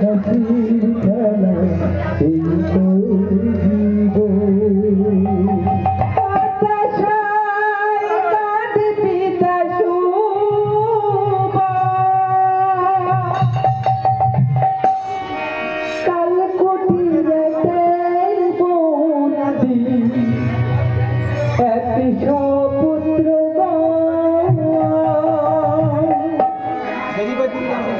হাসির খেলা এই তো জীবন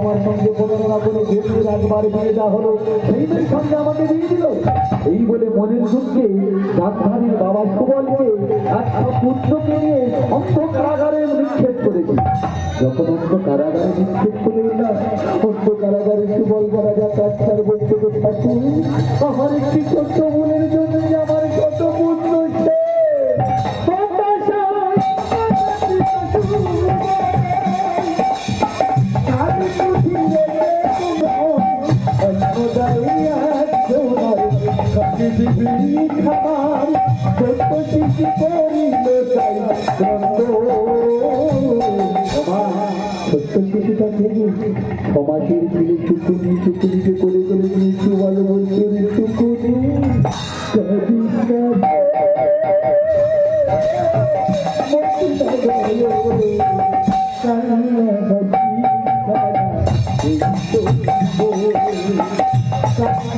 সঙ্গে করে বিয়ে সঙ্গে আমাকে দিল এই বলে মনের দুঃখে গান্ধারীর বাবা সুবলকে একটা পুত্রকে নিয়ে অন্ধ কারাগারে নিক্ষেপ করেছে যখন অন্ধ কারাগারে করে না অন্ধ কারাগারে সুবল রাজা কাছার বলতে তো ঠাকুর আমার একটি ছোট্ট মনের জন্য আমার দিবি খাবার ছোট্ট শিশু করিল তাই ছোট্ট শিশুটা থেকে সমাজের ছেলে টুকুনি টুকুনিকে করে করে নিচু ভালো বলছো রে টুকুনি কাঁদিস না রে। মনটা গেলো, কান্না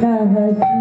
नाही